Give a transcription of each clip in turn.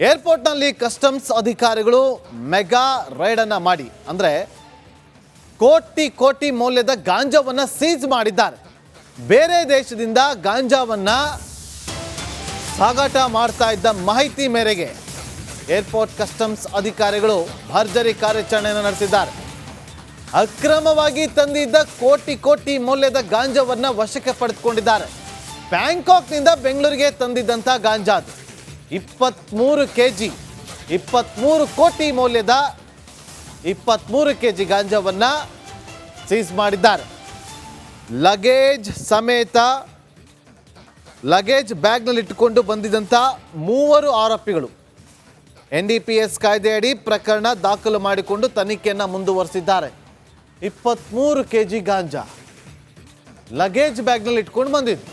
ಏರ್ಪೋರ್ಟ್ನಲ್ಲಿ customs ಅಧಿಕಾರಿಗಳು mega ರೈಡನ್ನು ಮಾಡಿ, ಅಂದರೆ ಕೋಟಿ ಕೋಟಿ ಮೌಲ್ಯದ ಗಾಂಜಾವನ್ನು ಸೀಜ್ ಮಾಡಿದ್ದಾರೆ. ಬೇರೆ ದೇಶದಿಂದ ಗಾಂಜಾವನ್ನು ಸಾಗಾಟ ಮಾಡ್ತಾ ಇದ್ದ ಮಾಹಿತಿ ಮೇರೆಗೆ ಏರ್ಪೋರ್ಟ್ ಕಸ್ಟಮ್ಸ್ ಅಧಿಕಾರಿಗಳು ಭರ್ಜರಿ ಕಾರ್ಯಾಚರಣೆಯನ್ನು ನಡೆಸಿದ್ದಾರೆ. ಅಕ್ರಮವಾಗಿ ತಂದಿದ್ದ ಕೋಟಿ ಕೋಟಿ ಮೌಲ್ಯದ ಗಾಂಜಾವನ್ನು ವಶಕ್ಕೆ ಪಡೆದುಕೊಂಡಿದ್ದಾರೆ. ಬ್ಯಾಂಕಾಕ್ನಿಂದ ಬೆಂಗಳೂರಿಗೆ ತಂದಿದ್ದಂಥ ಗಾಂಜಾ ಅದು. ಇಪ್ಪತ್ತ್ಮೂರು ಕೆ ಜಿ ಇಪ್ಪತ್ತ್ಮೂರು ಕೋಟಿ ಮೌಲ್ಯದ ಇಪ್ಪತ್ತ್ಮೂರು ಕೆ ಜಿ ಗಾಂಜಾವನ್ನು ಸೀಸ್ ಮಾಡಿದ್ದಾರೆ. ಲಗೇಜ್ ಸಮೇತ ಲಗೇಜ್ ಬ್ಯಾಗ್ನಲ್ಲಿ ಇಟ್ಟುಕೊಂಡು ಬಂದಿದ್ದಂಥ ಮೂವರು ಆರೋಪಿಗಳು. ಎನ್ ಡಿ ಪಿ ಎಸ್ ಕಾಯ್ದೆಯಡಿ ಪ್ರಕರಣ ದಾಖಲು ಮಾಡಿಕೊಂಡು ತನಿಖೆಯನ್ನು ಮುಂದುವರಿಸಿದ್ದಾರೆ. ಇಪ್ಪತ್ತ್ಮೂರು ಕೆ ಜಿ ಗಾಂಜಾ ಲಗೇಜ್ ಬ್ಯಾಗ್ನಲ್ಲಿ ಇಟ್ಕೊಂಡು ಬಂದಿದ್ದು.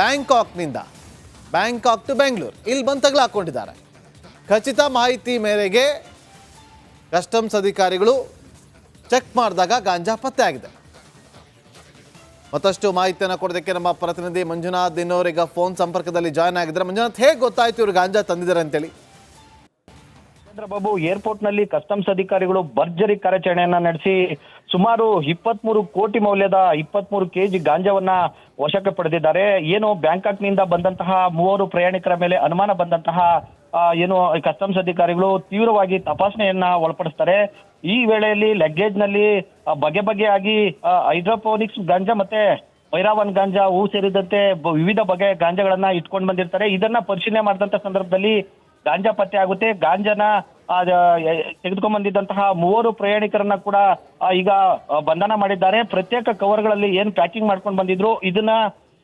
ಬ್ಯಾಂಕಾಕ್ನಿಂದ ಬ್ಯಾಂಕಾಕ್ ಟು ಬೆಂಗಳೂರು. ಇಲ್ಲಿ ಬಂದು ತಗಲಾಕೊಂಡಿದ್ದಾರೆ ಖಚಿತ ಮಾಹಿತಿ ಮೇರೆಗೆ ಕಸ್ಟಮ್ಸ್ ಅಧಿಕಾರಿಗಳು ಚೆಕ್ ಮಾಡಿದಾಗ ಗಾಂಜಾ ಪತ್ತೆ ಆಗಿದೆ. ಮತ್ತಷ್ಟು ಮಾಹಿತಿಯನ್ನು ಕೊಡೋದಕ್ಕೆ ನಮ್ಮ ಪ್ರತಿನಿಧಿ ಮಂಜುನಾಥ್ ಇನ್ನೋರೀಗ ಫೋನ್ ಸಂಪರ್ಕದಲ್ಲಿ ಜಾಯ್ನ್ ಆಗಿದ್ದಾರೆ. ಮಂಜುನಾಥ್, ಹೇಗೆ ಗೊತ್ತಾಯ್ತು ಇವರು ಗಾಂಜಾ ತಂದಿದ್ದಾರೆ ಅಂತೇಳಿ? ಬಾಬು ಏರ್ಪೋರ್ಟ್ನಲ್ಲಿ ಕಸ್ಟಮ್ಸ್ ಅಧಿಕಾರಿಗಳು ಭರ್ಜರಿ ಕಾರ್ಯಾಚರಣೆಯನ್ನ ನಡೆಸಿ ಸುಮಾರು ಇಪ್ಪತ್ಮೂರು ಕೋಟಿ ಮೌಲ್ಯದ ಇಪ್ಪತ್ಮೂರು ಕೆಜಿ ಗಾಂಜಾವನ್ನ ವಶಕ್ಕೆ ಪಡೆದಿದ್ದಾರೆ. ಏನು ಬ್ಯಾಂಕಾಕ್ನಿಂದ ಬಂದಂತಹ ಮೂವರು ಪ್ರಯಾಣಿಕರ ಮೇಲೆ ಅನುಮಾನ ಬಂದಂತಹ ಏನು ಕಸ್ಟಮ್ಸ್ ಅಧಿಕಾರಿಗಳು ತೀವ್ರವಾಗಿ ತಪಾಸಣೆಯನ್ನ ಒಳಪಡಿಸ್ತಾರೆ. ಈ ವೇಳೆಯಲ್ಲಿ ಲಗೇಜ್ನಲ್ಲಿ ಬಗೆ ಬಗೆಯಾಗಿ ಹೈಡ್ರೋಪೋನಿಕ್ಸ್ ಗಾಂಜಾ ಮತ್ತೆ ಭೈರಾವನ್ ಗಾಂಜಾ ಹೂ ಸೇರಿದಂತೆ ವಿವಿಧ ಬಗೆಯ ಗಾಂಜಾಗಳನ್ನ ಇಟ್ಕೊಂಡು ಬಂದಿರ್ತಾರೆ. ಇದನ್ನ ಪರಿಶೀಲನೆ ಮಾಡಿದಂತ ಸಂದರ್ಭದಲ್ಲಿ ಗಾಂಜಾ ಪತ್ತೆ ಆಗುತ್ತೆ. ಗಾಂಜಾನ ಆ, ಎ- ತೆಗೆದುಕೊಂಡ್ ಬಂದಿದ್ದಂತಹ ಮೂವರು ಪ್ರಯಾಣಿಕರನ್ನ ಕೂಡ ಈಗ ಬಂಧನ ಮಾಡಿದ್ದಾರೆ. ಪ್ರತ್ಯೇಕ ಕವರ್ಗಳಲ್ಲಿ ಏನ್ ಪ್ಯಾಕಿಂಗ್ ಮಾಡ್ಕೊಂಡು ಬಂದಿದ್ರು ಇದನ್ನ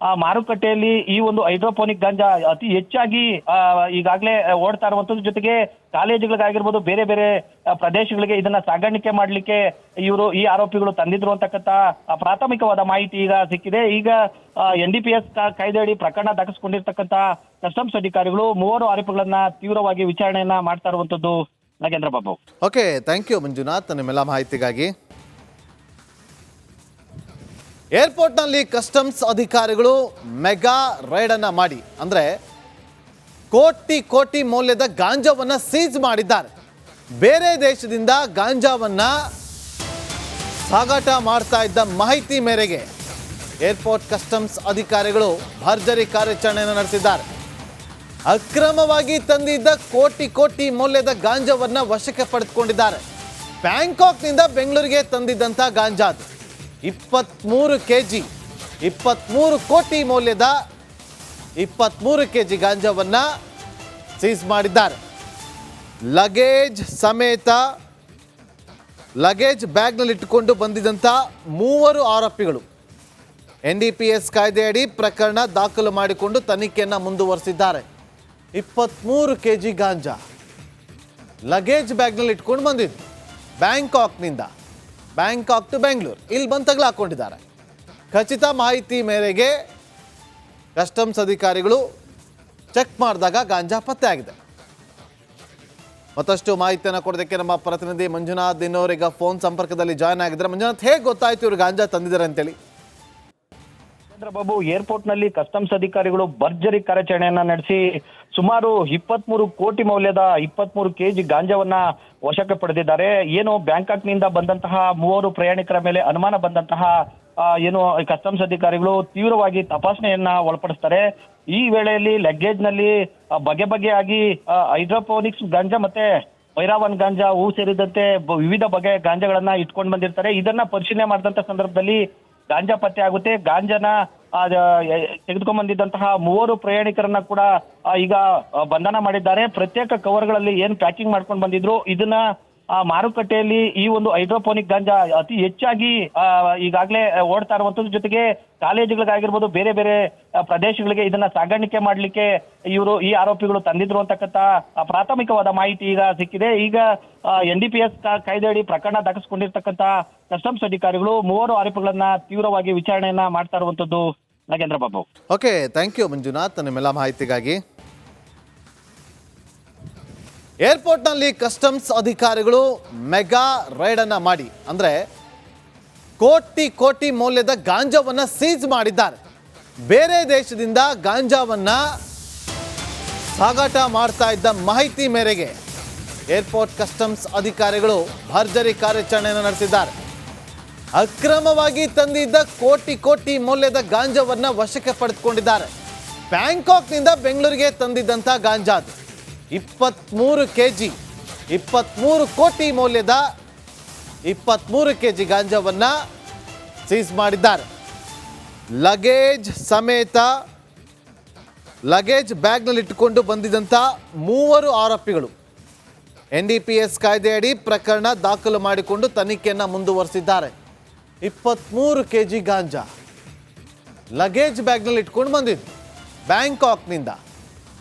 ಆ, ಮಾರುಕಟ್ಟೆಯಲ್ಲಿ ಈ ಒಂದು ಹೈಡ್ರೋಪೋನಿಕ್ ಗಾಂಜಾ ಅತಿ ಹೆಚ್ಚಾಗಿ ಈಗಾಗಲೇ ಓಡ್ತಾ ಇರುವಂತದ್ರ ಜೊತೆಗೆ ಕಾಲೇಜುಗಳಿಗಾಗಿರ್ಬೋದು ಬೇರೆ ಬೇರೆ ಪ್ರದೇಶಗಳಿಗೆ ಇದನ್ನ ಸಾಗಾಣಿಕೆ ಮಾಡಲಿಕ್ಕೆ ಇವರು ಈ ಆರೋಪಿಗಳು ತಂದಿದ್ರು ಅಂತಕ್ಕಂಥ ಪ್ರಾಥಮಿಕವಾದ ಮಾಹಿತಿ ಈಗ ಸಿಕ್ಕಿದೆ. ಈಗ ಎನ್ ಡಿ ಪಿ ಎಸ್ ಪ್ರಕರಣ ದಾಖಲಿಸಿಕೊಂಡಿರ್ತಕ್ಕಂತ ಕಸ್ಟಮ್ಸ್ ಅಧಿಕಾರಿಗಳು ಮೂವರು ಆರೋಪಿಗಳನ್ನ ತೀವ್ರವಾಗಿ ವಿಚಾರಣೆಯನ್ನ ಮಾಡ್ತಾ ಇರುವಂತದ್ದು Nagendra Babu. Okay thank you Manjunath, ನಿಮ್ಮೆಲ್ಲ ಮಾಹಿತಿಗಾಗಿ. ಏರ್ಪೋರ್ಟ್ನಲ್ಲಿ ಕಸ್ಟಮ್ಸ್ ಅಧಿಕಾರಿಗಳು ಮೆಗಾ ರೈಡ್ ಅನ್ನ ಮಾಡಿ. ಅಂದ್ರೆ ಕೋಟಿ ಕೋಟಿ ಮೌಲ್ಯದ ಗಾಂಜಾವನ್ನ ಸೀಜ್ ಮಾಡಿದ್ದಾರೆ. ಬೇರೆ ದೇಶದಿಂದ ಗಾಂಜಾವನ್ನ ಸಾಗಾಟ ಮಾಡ್ತಾ ಇದ್ದ ಮಾಹಿತಿ ಮೇರೆಗೆ ಏರ್ಪೋರ್ಟ್ ಕಸ್ಟಮ್ಸ್ ಅಧಿಕಾರಿಗಳು ಭರ್ಜರಿ ಕಾರ್ಯಾಚರಣೆಯನ್ನು ನಡೆಸಿದ್ದಾರೆ. ಅಕ್ರಮವಾಗಿ ತಂದಿದ್ದ ಕೋಟಿ ಕೋಟಿ ಮೌಲ್ಯದ ಗಾಂಜಾವನ್ನ ವಶಕ್ಕೆ ಪಡೆದುಕೊಂಡಿದ್ದಾರೆ. ಬ್ಯಾಂಕಾಕ್ನಿಂದ ಬೆಂಗಳೂರಿಗೆ ತಂದಿದ್ದಂಥ ಗಾಂಜಾ ಅದು. ಇಪ್ಪತ್ತ್ಮೂರು ಕೆ ಜಿ ಇಪ್ಪತ್ತ್ಮೂರು ಕೋಟಿ ಮೌಲ್ಯದ ಇಪ್ಪತ್ತ್ಮೂರು ಕೆ ಜಿ ಗಾಂಜಾವನ್ನು ಸೀಸ್ ಮಾಡಿದ್ದಾರೆ. ಲಗೇಜ್ ಸಮೇತ, ಲಗೇಜ್ ಬ್ಯಾಗ್ನಲ್ಲಿ ಇಟ್ಟುಕೊಂಡು ಬಂದಿದ್ದಂಥ ಮೂವರು ಆರೋಪಿಗಳು. ಎನ್ ಡಿ ಪಿ ಎಸ್ ಕಾಯ್ದೆಯಡಿ ಪ್ರಕರಣ ದಾಖಲು ಮಾಡಿಕೊಂಡು ತನಿಖೆಯನ್ನು ಮುಂದುವರಿಸಿದ್ದಾರೆ. ಇಪ್ಪತ್ತ್ಮೂರು ಕೆ ಜಿ ಗಾಂಜಾ ಲಗೇಜ್ ಬ್ಯಾಗ್ನಲ್ಲಿ ಇಟ್ಕೊಂಡು ಬಂದಿದ್ದು. ಬ್ಯಾಂಕಾಕ್ನಿಂದ. Bangkok to Bengaluru. ಇಲ್ಲಿ ಬಂದು ಹಾಕ್ಕೊಂಡಿದ್ದಾರೆ ಖಚಿತ ಮಾಹಿತಿ ಮೇರೆಗೆ ಕಸ್ಟಮ್ಸ್ ಅಧಿಕಾರಿಗಳು ಚೆಕ್ ಮಾಡಿದಾಗ ಗಾಂಜಾ ಪತ್ತೆ ಆಗಿದೆ. ಮತ್ತಷ್ಟು ಮಾಹಿತಿಯನ್ನು ಕೊಡೋದಕ್ಕೆ ನಮ್ಮ ಪ್ರತಿನಿಧಿ ಮಂಜುನಾಥ್ ಇನ್ನೋರಿಗೆ ಫೋನ್ ಸಂಪರ್ಕದಲ್ಲಿ ಜಾಯ್ನ್ ಆಗಿದ್ದಾರೆ. ಮಂಜುನಾಥ್, ಹೇಗೆ ಗೊತ್ತಾಯ್ತು ಇವರು ಗಾಂಜಾ ತಂದಿದ್ದಾರೆ ಅಂತೇಳಿ? ಚಂದ್ರಬಾಬು ಏರ್ಪೋರ್ಟ್ನಲ್ಲಿ ಕಸ್ಟಮ್ಸ್ ಅಧಿಕಾರಿಗಳು ಭರ್ಜರಿ ಕಾರ್ಯಾಚರಣೆಯನ್ನ ನಡೆಸಿ ಸುಮಾರು ಇಪ್ಪತ್ಮೂರು ಕೋಟಿ ಮೌಲ್ಯದ ಇಪ್ಪತ್ಮೂರು ಕೆಜಿ ಗಾಂಜಾವನ್ನ ವಶಕ್ಕೆ ಪಡೆದಿದ್ದಾರೆ. ಏನು ಬ್ಯಾಂಕಾಕ್ನಿಂದ ಬಂದಂತಹ ಮೂವರು ಪ್ರಯಾಣಿಕರ ಮೇಲೆ ಅನುಮಾನ ಬಂದಂತಹ ಏನು ಕಸ್ಟಮ್ಸ್ ಅಧಿಕಾರಿಗಳು ತೀವ್ರವಾಗಿ ತಪಾಸಣೆಯನ್ನ ಒಳಪಡಿಸ್ತಾರೆ. ಈ ವೇಳೆಯಲ್ಲಿ ಲಗೇಜ್ನಲ್ಲಿ ಬಗೆ ಬಗೆಯಾಗಿ ಹೈಡ್ರೋಪೋನಿಕ್ಸ್ ಗಾಂಜಾ ಮತ್ತೆ ಭೈರಾವನ್ ಗಾಂಜಾ ಹೂ ಸೇರಿದಂತೆ ವಿವಿಧ ಬಗೆಯ ಗಾಂಜಾಗಳನ್ನ ಇಟ್ಕೊಂಡು ಬಂದಿರ್ತಾರೆ. ಇದನ್ನ ಪರಿಶೀಲನೆ ಮಾಡಿದಂತ ಸಂದರ್ಭದಲ್ಲಿ ಗಾಂಜಾ ಪತ್ತೆ ಆಗುತ್ತೆ. ಗಾಂಜಾನ ತೆಗೆದುಕೊಂಡ್ಬಂದಿದ್ದಂತಹ ಮೂವರು ಪ್ರಯಾಣಿಕರನ್ನ ಕೂಡ ಈಗ ಬಂಧನ ಮಾಡಿದ್ದಾರೆ. ಪ್ರತ್ಯೇಕ ಕವರ್ಗಳಲ್ಲಿ ಏನ್ ಪ್ಯಾಕಿಂಗ್ ಮಾಡ್ಕೊಂಡು ಬಂದಿದ್ರು ಇದನ್ನ ಆ, ಮಾರುಕಟ್ಟೆಯಲ್ಲಿ ಈ ಒಂದು ಹೈಡ್ರೋಪೋನಿಕ್ ಗಾಂಜಾ ಅತಿ ಹೆಚ್ಚಾಗಿ ಈಗಾಗ್ಲೇ ಓಡ್ತಾ ಇರುವಂತದ್ರ ಜೊತೆಗೆ ಕಾಲೇಜುಗಳಿಗಾಗಿರ್ಬೋದು ಬೇರೆ ಬೇರೆ ಪ್ರದೇಶಗಳಿಗೆ ಇದನ್ನ ಸಾಗಾಣಿಕೆ ಮಾಡ್ಲಿಕ್ಕೆ ಇವರು ಈ ಆರೋಪಿಗಳು ತಂದಿದ್ರು ಅಂತಕ್ಕಂತ ಪ್ರಾಥಮಿಕವಾದ ಮಾಹಿತಿ ಈಗ ಸಿಕ್ಕಿದೆ. ಈಗ ಎನ್ ಡಿ ಪಿ ಎಸ್ ಕಾಯ್ದೆಯಡಿ ಪ್ರಕರಣ ದಾಖಲಿಸಿಕೊಂಡಿರ್ತಕ್ಕಂತ ಕಸ್ಟಮ್ಸ್ ಅಧಿಕಾರಿಗಳು ಮೂವರು ಆರೋಪಿಗಳನ್ನ ತೀವ್ರವಾಗಿ ವಿಚಾರಣೆಯನ್ನ ಮಾಡ್ತಾ ಇರುವಂತದ್ದು Nagendra Babu. Okay thank you Manjunath, ನಿಮ್ಮೆಲ್ಲ ಮಾಹಿತಿಗಾಗಿ. ಏರ್ಪೋರ್ಟ್ನಲ್ಲಿ ಕಸ್ಟಮ್ಸ್ ಅಧಿಕಾರಿಗಳು ಮೆಗಾ ರೈಡ್ ಅನ್ನ ಮಾಡಿ, ಅಂದ್ರೆ ಕೋಟಿ ಕೋಟಿ ಮೌಲ್ಯದ ಗಾಂಜಾವನ್ನ ಸೀಜ್ ಮಾಡಿದ್ದಾರೆ. ಬೇರೆ ದೇಶದಿಂದ ಗಾಂಜಾವನ್ನ ಸಾಗಾಟ ಮಾಡ್ತಾ ಇದ್ದ ಮಾಹಿತಿ ಮೇರೆಗೆ ಏರ್ಪೋರ್ಟ್ ಕಸ್ಟಮ್ಸ್ ಅಧಿಕಾರಿಗಳು ಭರ್ಜರಿ ಕಾರ್ಯಾಚರಣೆಯನ್ನು ನಡೆಸಿದ್ದಾರೆ. ಅಕ್ರಮವಾಗಿ ತಂದಿದ್ದ ಕೋಟಿ ಕೋಟಿ ಮೌಲ್ಯದ ಗಾಂಜಾವನ್ನ ವಶಕ್ಕೆ ಪಡೆದುಕೊಂಡಿದ್ದಾರೆ. ಬ್ಯಾಂಕಾಕ್ನಿಂದ ಬೆಂಗಳೂರಿಗೆ ತಂದಿದ್ದಂಥ ಗಾಂಜಾ ಅದು. ಇಪ್ಪತ್ತ್ಮೂರು ಕೆ ಜಿ ಇಪ್ಪತ್ತ್ಮೂರು ಕೋಟಿ ಮೌಲ್ಯದ ಇಪ್ಪತ್ತ್ಮೂರು ಕೆ ಜಿ ಗಾಂಜಾವನ್ನ ಸೀಸ್ ಮಾಡಿದ್ದಾರೆ. ಲಗೇಜ್ ಸಮೇತ, ಲಗೇಜ್ ಬ್ಯಾಗ್ನಲ್ಲಿಟ್ಟುಕೊಂಡು ಬಂದಿದ್ದಂಥ ಮೂವರು ಆರೋಪಿಗಳು. ಎನ್ ಡಿ ಪಿ ಎಸ್ ಕಾಯ್ದೆಯಡಿ ಪ್ರಕರಣ ದಾಖಲು ಮಾಡಿಕೊಂಡು ತನಿಖೆಯನ್ನು ಮುಂದುವರಿಸಿದ್ದಾರೆ. ಇಪ್ಪತ್ತ್ಮೂರು ಕೆ ಜಿ ಗಾಂಜಾ ಲಗೇಜ್ ಬ್ಯಾಗ್ನಲ್ಲಿ ಇಟ್ಕೊಂಡು ಬಂದಿದ್ದು. ಬ್ಯಾಂಕಾಕ್ನಿಂದ.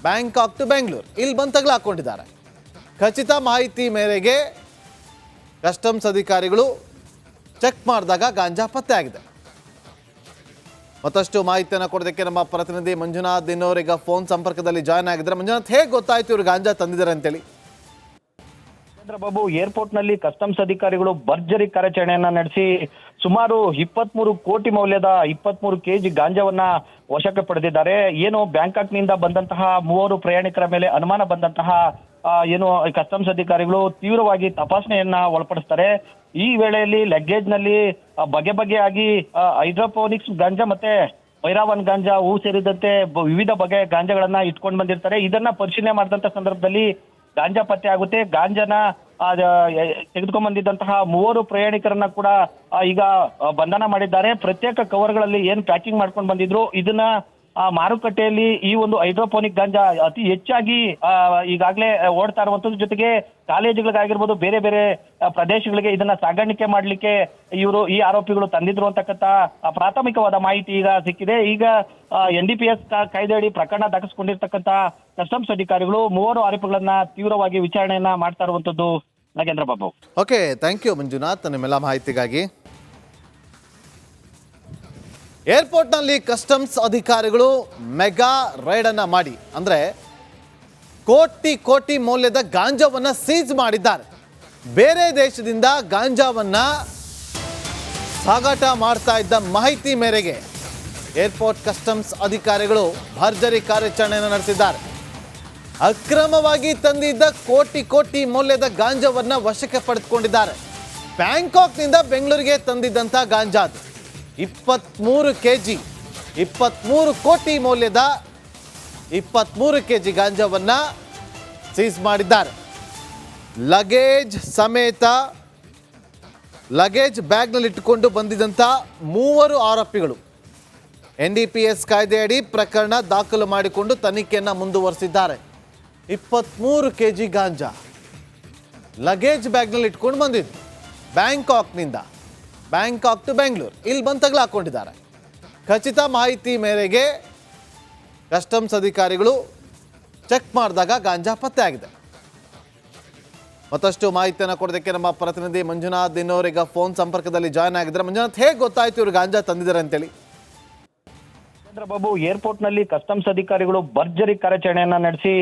Bangkok to Bengaluru. ಇಲ್ಲಿ ಬಂದು ಹಾಕ್ಕೊಂಡಿದ್ದಾರೆ ಖಚಿತ ಮಾಹಿತಿ ಮೇರೆಗೆ ಕಸ್ಟಮ್ಸ್ ಅಧಿಕಾರಿಗಳು ಚೆಕ್ ಮಾಡಿದಾಗ ಗಾಂಜಾ ಪತ್ತೆ ಆಗಿದೆ. ಮತ್ತಷ್ಟು ಮಾಹಿತಿಯನ್ನು ಕೊಡೋದಕ್ಕೆ ನಮ್ಮ ಪ್ರತಿನಿಧಿ ಮಂಜುನಾಥ್ ಇನ್ನೋರಿಗೆ ಫೋನ್ ಸಂಪರ್ಕದಲ್ಲಿ ಜಾಯ್ನ್ ಆಗಿದ್ದಾರೆ. ಮಂಜುನಾಥ್, ಹೇಗೆ ಗೊತ್ತಾಯ್ತು ಇವರು ಗಾಂಜಾ ತಂದಿದ್ದಾರೆ ಅಂತೇಳಿ? ಚಂದ್ರಬಾಬು ಏರ್ಪೋರ್ಟ್ನಲ್ಲಿ ಕಸ್ಟಮ್ಸ್ ಅಧಿಕಾರಿಗಳು ಭರ್ಜರಿ ಕಾರ್ಯಾಚರಣೆಯನ್ನ ನಡೆಸಿ ಸುಮಾರು ಇಪ್ಪತ್ಮೂರು ಕೋಟಿ ಮೌಲ್ಯದ ಇಪ್ಪತ್ಮೂರು ಕೆಜಿ ಗಾಂಜಾವನ್ನ ವಶಕ್ಕೆ ಪಡೆದಿದ್ದಾರೆ. ಏನು ಬ್ಯಾಂಕಾಕ್ನಿಂದ ಬಂದಂತಹ ಮೂವರು ಪ್ರಯಾಣಿಕರ ಮೇಲೆ ಅನುಮಾನ ಬಂದಂತಹ ಏನು ಕಸ್ಟಮ್ಸ್ ಅಧಿಕಾರಿಗಳು ತೀವ್ರವಾಗಿ ತಪಾಸಣೆಯನ್ನ ಒಳಪಡಿಸ್ತಾರೆ. ಈ ವೇಳೆಯಲ್ಲಿ ಲಗ್ಗೇಜ್ನಲ್ಲಿ ಬಗೆ ಬಗೆಯಾಗಿ ಹೈಡ್ರೋಪೋನಿಕ್ಸ್ ಗಾಂಜಾ ಮತ್ತೆ ವೈರಾವನ್ ಗಾಂಜಾ, ಹೂ ಸೇರಿದಂತೆ ವಿವಿಧ ಬಗೆಯ ಗಾಂಜಾಗಳನ್ನ ಇಟ್ಕೊಂಡು ಬಂದಿರ್ತಾರೆ. ಇದನ್ನ ಪರಿಶೀಲನೆ ಮಾಡಿದಂತ ಸಂದರ್ಭದಲ್ಲಿ ಗಾಂಜಾ ಪತ್ತೆ ಆಗುತ್ತೆ. ಗಾಂಜಾನ ತೆಗೆದುಕೊಂಡ್ಬಂದಿದ್ದಂತಹ ಮೂವರು ಪ್ರಯಾಣಿಕರನ್ನ ಕೂಡ ಈಗ ಬಂಧನ ಮಾಡಿದ್ದಾರೆ. ಪ್ರತ್ಯೇಕ ಕವರ್ಗಳಲ್ಲಿ ಏನ್ ಪ್ಯಾಕಿಂಗ್ ಮಾಡ್ಕೊಂಡು ಬಂದಿದ್ರು, ಇದನ್ನ ಆ ಮಾರುಕಟ್ಟೆಯಲ್ಲಿ ಈ ಒಂದು ಹೈಡ್ರೋಪೋನಿಕ್ ಗಾಂಜಾ ಅತಿ ಹೆಚ್ಚಾಗಿ ಈಗಾಗಲೇ ಓಡ್ತಾ ಇರುವಂತದ್ದು ಜೊತೆಗೆ ಕಾಲೇಜುಗಳಿಗಾಗಿರ್ಬೋದು, ಬೇರೆ ಬೇರೆ ಪ್ರದೇಶಗಳಿಗೆ ಇದನ್ನ ಸಾಗಾಣಿಕೆ ಮಾಡಲಿಕ್ಕೆ ಇವರು ಈ ಆರೋಪಿಗಳು ತಂದಿದ್ರು ಅಂತಕ್ಕಂಥ ಪ್ರಾಥಮಿಕವಾದ ಮಾಹಿತಿ ಈಗ ಸಿಕ್ಕಿದೆ. ಈಗ ಎನ್ ಡಿ ಪಿ ಎಸ್ ಪ್ರಕರಣ ದಾಖಲಿಸಿಕೊಂಡಿರ್ತಕ್ಕಂಥ ಕಸ್ಟಮ್ಸ್ ಅಧಿಕಾರಿಗಳು ಮೂವರು ಆರೋಪಿಗಳನ್ನ ತೀವ್ರವಾಗಿ ವಿಚಾರಣೆಯನ್ನ ಮಾಡ್ತಾ ಇರುವಂತದ್ದು Nagendra Babu. Okay thank you Manjunath, ನಿಮ್ಮೆಲ್ಲ ಮಾಹಿತಿಗಾಗಿ. ಏರ್ಪೋರ್ಟ್ನಲ್ಲಿ ಕಸ್ಟಮ್ಸ್ ಅಧಿಕಾರಿಗಳು ಮೆಗಾ ರೈಡನ್ನು ಮಾಡಿ, ಅಂದರೆ ಕೋಟಿ ಕೋಟಿ ಮೌಲ್ಯದ ಗಾಂಜಾವನ್ನು ಸೀಜ್ ಮಾಡಿದ್ದಾರೆ. ಬೇರೆ ದೇಶದಿಂದ ಗಾಂಜಾವನ್ನು ಸಾಗಾಟ ಮಾಡ್ತಾ ಇದ್ದ ಮಾಹಿತಿ ಮೇರೆಗೆ ಏರ್ಪೋರ್ಟ್ ಕಸ್ಟಮ್ಸ್ ಅಧಿಕಾರಿಗಳು ಭರ್ಜರಿ ಕಾರ್ಯಾಚರಣೆಯನ್ನು ನಡೆಸಿದ್ದಾರೆ. ಅಕ್ರಮವಾಗಿ ತಂದಿದ್ದ ಕೋಟಿ ಕೋಟಿ ಮೌಲ್ಯದ ಗಾಂಜಾವನ್ನು ವಶಕ್ಕೆ ಪಡೆದುಕೊಂಡಿದ್ದಾರೆ. ಬ್ಯಾಂಕಾಕ್ನಿಂದ ಬೆಂಗಳೂರಿಗೆ ತಂದಿದ್ದಂಥ ಗಾಂಜಾ ಅದು. ಇಪ್ಪತ್ತ್ಮೂರು ಕೆ ಜಿ ಇಪ್ಪತ್ತ್ಮೂರು ಕೋಟಿ ಮೌಲ್ಯದ ಇಪ್ಪತ್ತ್ಮೂರು ಕೆ ಜಿ ಗಾಂಜಾವನ್ನು ಸೀಸ್ ಮಾಡಿದ್ದಾರೆ. ಲಗೇಜ್ ಸಮೇತ ಲಗೇಜ್ ಬ್ಯಾಗ್ನಲ್ಲಿಟ್ಟುಕೊಂಡು ಬಂದಿದ್ದಂಥ ಮೂವರು ಆರೋಪಿಗಳು. ಎನ್ ಡಿ ಪಿ ಎಸ್ ಕಾಯ್ದೆಯಡಿ ಪ್ರಕರಣ ದಾಖಲು ಮಾಡಿಕೊಂಡು ತನಿಖೆಯನ್ನು ಮುಂದುವರಿಸಿದ್ದಾರೆ. ಇಪ್ಪತ್ತ್ಮೂರು ಕೆ ಜಿ ಗಾಂಜಾ ಲಗೇಜ್ ಬ್ಯಾಗ್ನಲ್ಲಿ ಇಟ್ಕೊಂಡು ಬಂದಿದ್ದು ಬ್ಯಾಂಕಾಕ್ನಿಂದ. Bangkok to Bengaluru. ಇಲ್ಲಿ ಬಂದು ತಗಲಾಕೊಂಡಿದ್ದಾರೆ ಖಚಿತ ಮಾಹಿತಿ ಮೇರೆಗೆ ಕಸ್ಟಮ್ಸ್ ಅಧಿಕಾರಿಗಳು ಚೆಕ್ ಮಾಡಿದಾಗ ಗಾಂಜಾ ಪತ್ತೆ ಆಗಿದೆ. ಮತ್ತಷ್ಟು ಮಾಹಿತಿಯನ್ನು ಕೊಡೋದಕ್ಕೆ ನಮ್ಮ ಪ್ರತಿನಿಧಿ ಮಂಜುನಾಥ್ ದಿನೋರಿಗ ಫೋನ್ ಸಂಪರ್ಕದಲ್ಲಿ ಜಾಯ್ನ್ ಆಗಿದ್ದಾರೆ. ಮಂಜುನಾಥ್, ಹೇಗೆ ಗೊತ್ತಾಯ್ತು ಇವರು ಗಾಂಜಾ ತಂದಿದ್ದಾರೆ ಅಂತೇಳಿ? ಚಂದ್ರಬಾಬು ಏರ್ಪೋರ್ಟ್ನಲ್ಲಿ ಕಸ್ಟಮ್ಸ್ ಅಧಿಕಾರಿಗಳು ಭರ್ಜರಿ ಕಾರ್ಯಾಚರಣೆಯನ್ನ ನಡೆಸಿ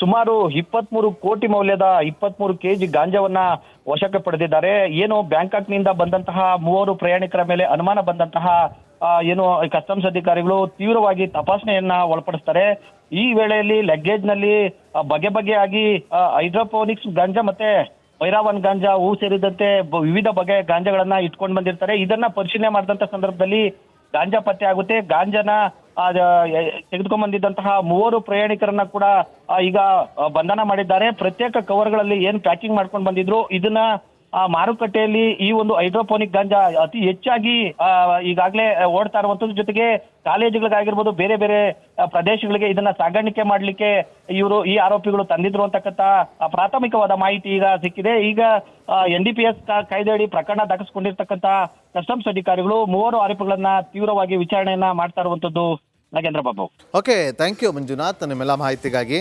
ಸುಮಾರು ಇಪ್ಪತ್ಮೂರು ಕೋಟಿ ಮೌಲ್ಯದ ಇಪ್ಪತ್ಮೂರು ಕೆಜಿ ಗಾಂಜಾವನ್ನ ವಶಕ್ಕೆ ಪಡೆದಿದ್ದಾರೆ. ಏನು ಬ್ಯಾಂಕಾಕ್ನಿಂದ ಬಂದಂತಹ ಮೂವರು ಪ್ರಯಾಣಿಕರ ಮೇಲೆ ಅನುಮಾನ ಬಂದಂತಹ ಏನು ಕಸ್ಟಮ್ಸ್ ಅಧಿಕಾರಿಗಳು ತೀವ್ರವಾಗಿ ತಪಾಸಣೆಯನ್ನ ಒಳಪಡಿಸ್ತಾರೆ. ಈ ವೇಳೆಯಲ್ಲಿ ಲಗ್ಗೇಜ್ನಲ್ಲಿ ಬಗೆ ಬಗೆಯಾಗಿ ಹೈಡ್ರೋಪೋನಿಕ್ಸ್ ಗಾಂಜಾ ಮತ್ತೆ ಭೈರಾವನ್ ಗಾಂಜಾ, ಹೂ ಸೇರಿದಂತೆ ವಿವಿಧ ಬಗೆಯ ಗಾಂಜಾಗಳನ್ನ ಇಟ್ಕೊಂಡು ಬಂದಿರ್ತಾರೆ. ಇದನ್ನ ಪರಿಶೀಲನೆ ಮಾಡಿದಂತ ಸಂದರ್ಭದಲ್ಲಿ ಗಾಂಜಾ ಪತ್ತೆ ಆಗುತ್ತೆ. ಗಾಂಜಾನ ಆ, ಎ- ತೆಗೆದುಕೊಂಡ್ ಬಂದಿದ್ದಂತಹ ಮೂವರು ಪ್ರಯಾಣಿಕರನ್ನ ಕೂಡ ಈಗ ಬಂಧನ ಮಾಡಿದ್ದಾರೆ. ಪ್ರತ್ಯೇಕ ಕವರ್ಗಳಲ್ಲಿ ಏನ್ ಪ್ಯಾಕಿಂಗ್ ಮಾಡ್ಕೊಂಡು ಬಂದಿದ್ರು ಇದನ್ನ ಆ ಮಾರುಕಟ್ಟೆಯಲ್ಲಿ ಈ ಒಂದು ಹೈಡ್ರೋಪೋನಿಕ್ ಗಾಂಜಾ ಅತಿ ಹೆಚ್ಚಾಗಿ ಈಗಾಗಲೇ ಓಡ್ತಾ ಇರುವಂತದ್ರ ಜೊತೆಗೆ ಕಾಲೇಜುಗಳಿಗಾಗಿರ್ಬೋದು ಬೇರೆ ಬೇರೆ ಪ್ರದೇಶಗಳಿಗೆ ಇದನ್ನ ಸಾಗಾಣಿಕೆ ಮಾಡಲಿಕ್ಕೆ ಇವರು ಈ ಆರೋಪಿಗಳು ತಂದಿದ್ರು ಅಂತಕ್ಕಂಥ ಪ್ರಾಥಮಿಕವಾದ ಮಾಹಿತಿ ಈಗ ಸಿಕ್ಕಿದೆ. ಈಗ ಎನ್ ಡಿ ಪಿ ಪ್ರಕರಣ ದಾಖಲಿಸಿಕೊಂಡಿರ್ತಕ್ಕಂಥ ಕಸ್ಟಮ್ಸ್ ಅಧಿಕಾರಿಗಳು ಮೂವರು ಆರೋಪಿಗಳನ್ನ ತೀವ್ರವಾಗಿ ವಿಚಾರಣೆಯನ್ನ ಮಾಡ್ತಾ ಇರುವಂತದ್ದು Nagendra Babu. Okay thank you Manjunath. ನಿಮ್ಮೆಲ್ಲ ಮಾಹಿತಿಗಾಗಿ